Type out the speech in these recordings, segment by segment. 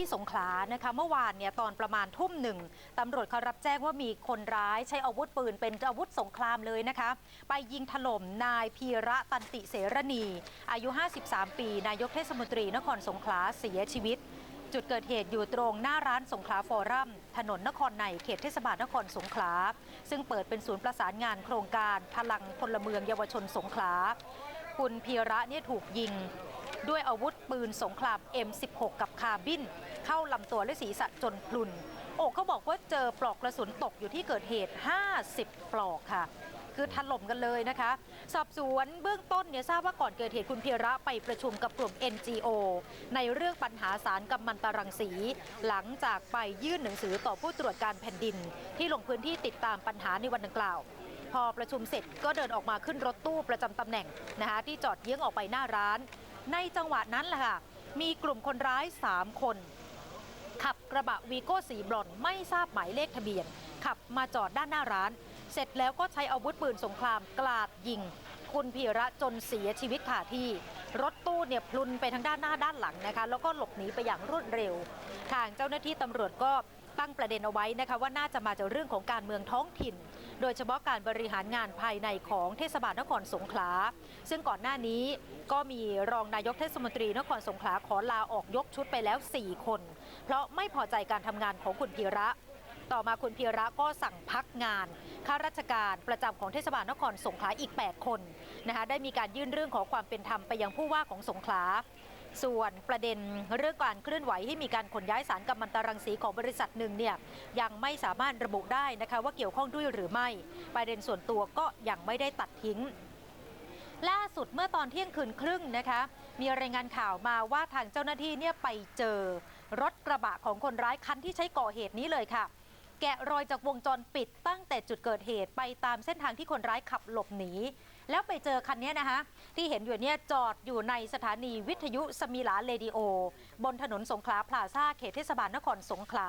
ที่สงขลานะคะเมื่อวานเนี่ยตอนประมาณทุ่มหนึ่งตำรวจเขารับแจ้งว่ามีคนร้ายใช้อาวุธปืนเป็นอาวุธสงครามเลยนะคะ ไปยิงถล่มนายพีระตันติเสรณี อายุ 53 ปี นายกเทศมนตรีนครสงขลาเสียชีวิต จุดเกิดเหตุอยู่ตรงหน้าร้านสงขลาฟอรัม ถนนนครในเขตเทศบาลนครสงขลา ซึ่งเปิดเป็นศูนย์ประสานงานโครงการพลังพลเมืองเยาวชนสงขลาคุณพีระเนี่ยถูกยิง ด้วยอาวุธปืนสงคราม M16 กับคาบิน เข้าลำตัวและศีรษะจนพลุน โอ้เขาบอกว่าเจอปลอกกระสุนตกอยู่ที่เกิดเหตุ 50 ปลอกค่ะ คือถล่มกันเลยนะคะ สอบสวนเบื้องต้นเนี่ยทราบว่าก่อนเกิดเหตุคุณเพียระไปประชุมกับกลุ่ม NGO ในเรื่องปัญหาสารกัมมันตรังสี หลังจากไปยื่นหนังสือต่อผู้ตรวจการแผ่นดิน ที่ลงพื้นที่ติดตามปัญหาในวันดังกล่าวพอประชุมเสร็จก็เดินออกมาขึ้นรถตู้ประจำตำแหน่งนะคะที่จอดเยื้องออกไปหน้าร้าน ในจังหวะนั้นแหละค่ะมีกลุ่มคนร้าย 3 คน ขับกระบะวีโก้สีบรอนไม่ทราบหมายเลขทะเบียน ขับมาจอดด้านหน้าร้าน เสร็จแล้วก็ใช้อาวุธปืนสงครามกลาดยิง คุณพีระจนเสียชีวิตค่ะที่ รถตู้เนี่ยพลุนไปทางด้านหน้าด้านหลังนะคะ แล้วก็หลบหนีไปอย่างรวดเร็ว ทางเจ้าหน้าที่ตำรวจก็ ตั้งประเด็นเอาไว้นะคะว่าน่าจะมาจากเรื่องของการเมืองท้องถิ่น โดยเฉพาะการบริหารงานภายในของเทศบาลนครสงขลา ซึ่งก่อนหน้านี้ก็มีรองนายกเทศมนตรีนครสงขลาขอลาออกยกชุดไปแล้ว 4 คน เพราะไม่พอใจการทำงานของคุณพีระต่อมาคุณพีระก็สั่งพักงานข้าราชการประจำของเทศบาลนครสงขลาอีก 8 คนนะคะได้มีการยื่นเรื่องขอความเป็นธรรมไปยังผู้ว่าของสงขลา ส่วนประเด็นเรื่องการเคลื่อนไหวให้มีการขนย้ายสารกัมมันตรังสีของบริษัทหนึ่งเนี่ยยังไม่สามารถระบุได้นะคะว่าเกี่ยวข้องด้วยหรือไม่ ประเด็นส่วนตัวก็ยังไม่ได้ตัดทิ้ง ล่าสุดเมื่อตอนเที่ยงคืนครึ่งนะคะมีรายงานข่าวมาว่าทางเจ้าหน้าที่เนี่ยไปเจอรถกระบะของคนร้ายคันที่ใช้ก่อเหตุนี้เลยค่ะ แกะรอยจากวงจรปิดตั้งแต่จุดเกิดเหตุไปตามเส้นทางที่คนร้ายขับหลบหนี แล้วไปเจอคันนี้นะคะที่เห็นอยู่เนี่ยจอดอยู่ในสถานีวิทยุสมิลาเรดิโอ บนถนนสงขลาพลาซ่าเขตเทศบาลนครสงขลา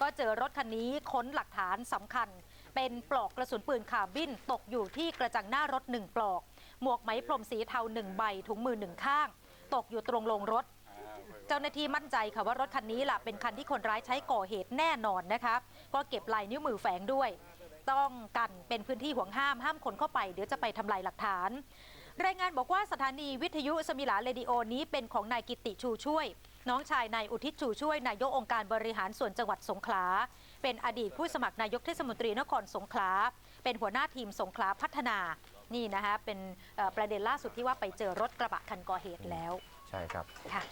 ก็เจอรถคันนี้ค้นหลักฐานสำคัญ เป็นปลอกกระสุนปืนคาร์บินตกอยู่ที่กระจังหน้ารถหนึ่งปลอก หมวกไหมพรมสีเทาหนึ่งใบถุงมือหนึ่งข้าง ตกอยู่ตรงลงรถเจ้าหน้าที่มั่นใจค่ะว่ารถคันนี้ล่ะเป็นคันที่คนร้ายใช้ก่อเหตุแน่นอนนะคะก็เก็บลายนิ้วมือแฝงด้วย ต้องกันเป็นพื้นที่ห่วงห้ามห้ามคนเข้าไปเดี๋ยวจะไปทำลายหลักฐาน รายงานบอกว่าสถานีวิทยุสมิลาเรดิโอนี้เป็นของนายกิติชูช่วย น้องชายนายอุทิศชูช่วยนายกองค์การบริหารส่วนจังหวัดสงขลา เป็นอดีตผู้สมัครนายกเทศมนตรีนครสงขลา เป็นหัวหน้าทีมสงขลาพัฒนานี่นะคะเป็นเอ่อประเด็นล่าสุดที่ว่าไปเจอรถกระบะคันก่อเหตุแล้ว ใช่ครับ ค่ะ